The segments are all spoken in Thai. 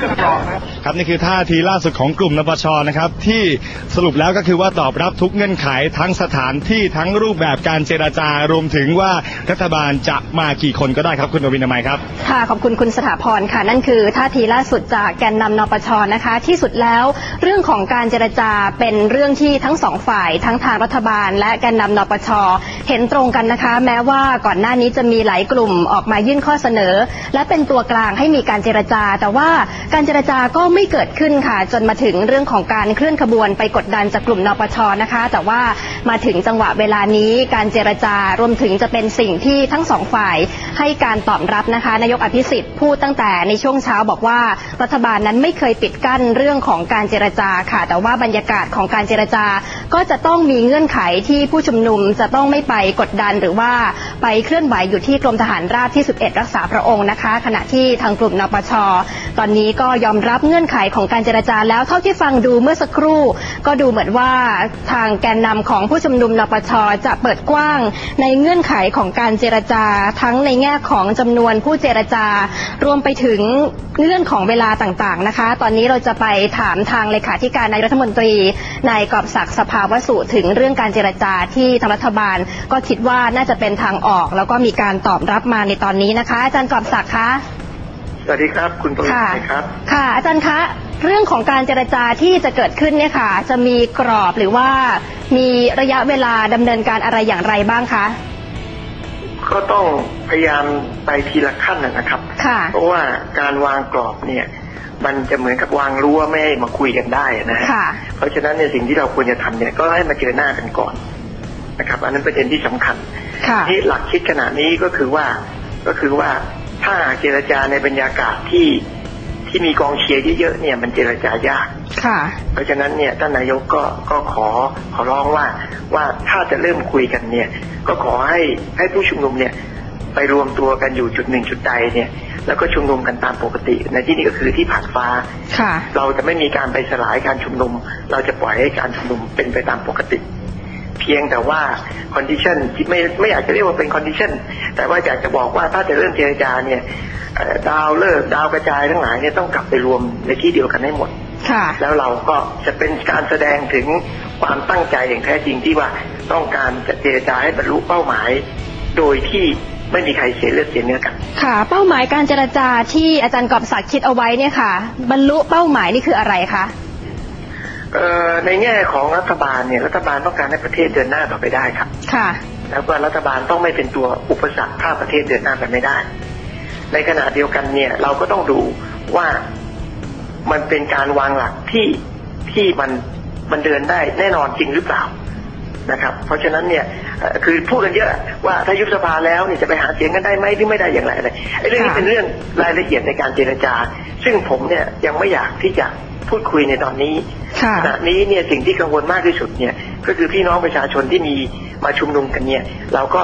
这个主。 ครับนี่คือท่าทีล่าสุดของกลุ่มนปชนะครับที่สรุปแล้วก็คือว่าตอบรับทุกเงื่อนไขทั้งสถานที่ทั้งรูปแบบการเจราจารวมถึงว่ารัฐบาลจะมากี่คนก็ได้ครับคุณอวินามัยครับค่ะขอบคุณคุณสถาพรค่ะนั่นคือท่าทีล่าสุดจากแกนนำนปชนะคะ ที่สุดแล้วเรื่องของการเจรจาเป็นเรื่องที่ทั้งสองฝ่ายทั้งทางรัฐบาล และแกนนำนปชเห็นตรงกันนะคะ แม้ว่าก่อนหน้านี้จะมีหลายกลุ่มออกมายื่นข้อเสนอ และเป็นตัวกลางให้มีการเจรจา แต่ว่าการเจรจาก็ไม่ไม่เกิดขึ้นค่ะ จนมาถึงเรื่องของการเคลื่อนขบวนไปกดดันจากกลุ่มนปชนะคะ แต่ว่า มาถึงจังหวะเวลานี้การเจรจารวมถึงจะเป็นสิ่งที่ทั้งสองฝ่ายให้การตอบรับนะคะ นายกอภิสิทธิ์พูดตั้งแต่ในช่วงเช้าบอกว่ารัฐบาลนั้นไม่เคยปิดกั้นเรื่องของการเจรจาค่ะ แต่ว่าบรรยากาศของการเจรจาก็จะต้องมีเงื่อนไขที่ผู้ชุมนุมจะต้องไม่ไปกดดันหรือว่าไปเคลื่อนไหวอยู่ที่กรมทหารราบที่ 11 รักษาพระองค์นะคะ ขณะที่ทางกลุ่มนปช ตอนนี้ก็ยอมรับเงื่อนไขของการเจรจาแล้วเท่าที่ฟังดูเมื่อสักครู่ ก็ดูเหมือนว่าทางแกนนำของผู้ชุมนุมนปชจะเปิดกว้างในเงื่อนไขของการเจรจา ทั้งในแง่ของจำนวนผู้เจรจา รวมไปถึงเงื่อนของเวลาต่างๆนะคะ ตอนนี้เราจะไปถามทางเลขาธิการนายรัฐมนตรีนายกอบศักดิ์สภาวสุถึงเรื่องการเจรจาที่ทางรัฐบาล ก็คิดว่าน่าจะเป็นทางออก แล้วก็มีการตอบรับมาในตอนนี้นะคะอาจารย์กอบศักดิ์คะ สวัสดีครับ คุณปริค่ะชัยครับ ค่ะ อาจารย์คะ เรื่องของการเจรจาที่จะเกิดขึ้นเนี่ยค่ะ จะมีกรอบหรือว่ามีระยะเวลาดำเนินการอะไรอย่างไรบ้างคะ ก็ต้องพยายามไปทีละขั้นนะนะครับค่ะเพราะว่าการวางกรอบเนี่ย มันจะเหมือนกับวางรั้วไม่ให้มาคุยกันได้นะฮะค่ะเพราะฉะนั้นเนี่ยสิ่งที่เราควรจะทำเนี่ยก็ให้มาเจอหน้ากันก่อนนะครับ อันนั้นประเด็นที่สำคัญค่ะที่หลักคิดขณะนี้ก็คือว่าก็คือว่า ถ้าหากเจรจาในบรรยากาศที่ที่มีกองเชียร์เยอะๆเนี่ยมันเจรจายาก ค่ะ เพราะฉะนั้นเนี่ยท่านนายกก็ก็ขอขอร้องว่าว่าถ้าจะเริ่มคุยกันเนี่ย ก็ขอให้ให้ผู้ชุมนุมเนี่ยไปรวมตัวกันอยู่จุดหนึ่งจุดใดเนี่ย แล้วก็ชุมนุมกันตามปกติ ในที่นี้ก็คือที่ผ่านฟ้า ค่ะ เราจะไม่มีการไปสลายการชุมนุม เราจะปล่อยให้การชุมนุมเป็นไปตามปกติ เพียงแต่ว่าคอนดิชันที่ไม่ไม่อยากจะเรียกว่าเป็นคอนดิชันแต่ว่าอยากจะบอกว่าถ้าจะเริ่มเจรจาเนี่ยเอ่อดาวเลิกษ์ดาวกระจายทั้งหลายเนี่ยต้องกลับไปรวมในที่เดียวกันให้หมดค่ะแล้วเราก็จะเป็นการแสดงถึงความตั้งใจอย่างแท้จริงที่ว่าต้องการจะเจรจาให้บรรลุเป้าหมาย โดยที่ไม่มีใครเสียเลือดเสียเนื้อกัน ค่ะ เป้าหมายการเจรจาที่อาจารย์กอบศักดิ์คิดเอาไว้เนี่ยค่ะ บรรลุเป้าหมายนี่คืออะไรคะเอ่อ ในแง่ของรัฐบาลเนี่ยรัฐบาลต้องการให้ประเทศเดินหน้าต่อไปได้ครับ ค่ะแล้วก็รัฐบาลต้องไม่เป็นตัวอุปสรรคถ้าประเทศเดินหน้าไปไม่ได้ ในขณะเดียวกันเนี่ยเราก็ต้องดูว่ามันเป็นการวางหลักที่ที่มันมันเดินได้แน่นอนจริงหรือเปล่านะครับ เพราะฉะนั้นเนี่ยเอ่อคือพูดกันเยอะว่าถ้ายุบสภาแล้วเนี่ยจะไปหาเสียงกันได้ไหมหรือไม่ได้อย่างไรอะไรไอ้เรื่องนี้ค่ะเป็นเรื่องรายละเอียดในการเจรจา ซึ่งผมเนี่ยยังไม่อยากที่จะ พูดคุยในตอนนี้ค่ะขณะนี้เนี่ยสิ่งที่กังวลมากที่สุดเนี่ยก็คือพี่น้องประชาชนที่มีมาชุมนุมกันเนี่ย เราก็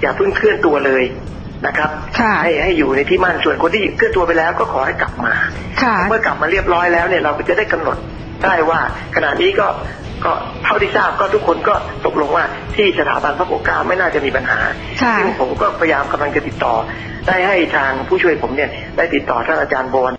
อย่าเพิ่งเคลื่อนตัวเลยนะครับค่ะให้ให้อยู่ในที่มั่นส่วนคนที่เคลื่อนตัวไปแล้วก็ขอให้กลับมาค่ะเมื่อกลับมาเรียบร้อยแล้วเนี่ยเราก็จะได้กำหนดได้ว่าขณะนี้ก็ก็เท่าที่ทราบก็ทุกคนก็ตกลงว่าที่สถาบันพระปกเกล้าไม่น่าจะมีปัญหาค่ะซึ่งผมก็พยายามกำลังจะติดต่อ ได้ให้ทางผู้ช่วยผมเนี่ยได้ติดต่อท่านอาจารย์บวร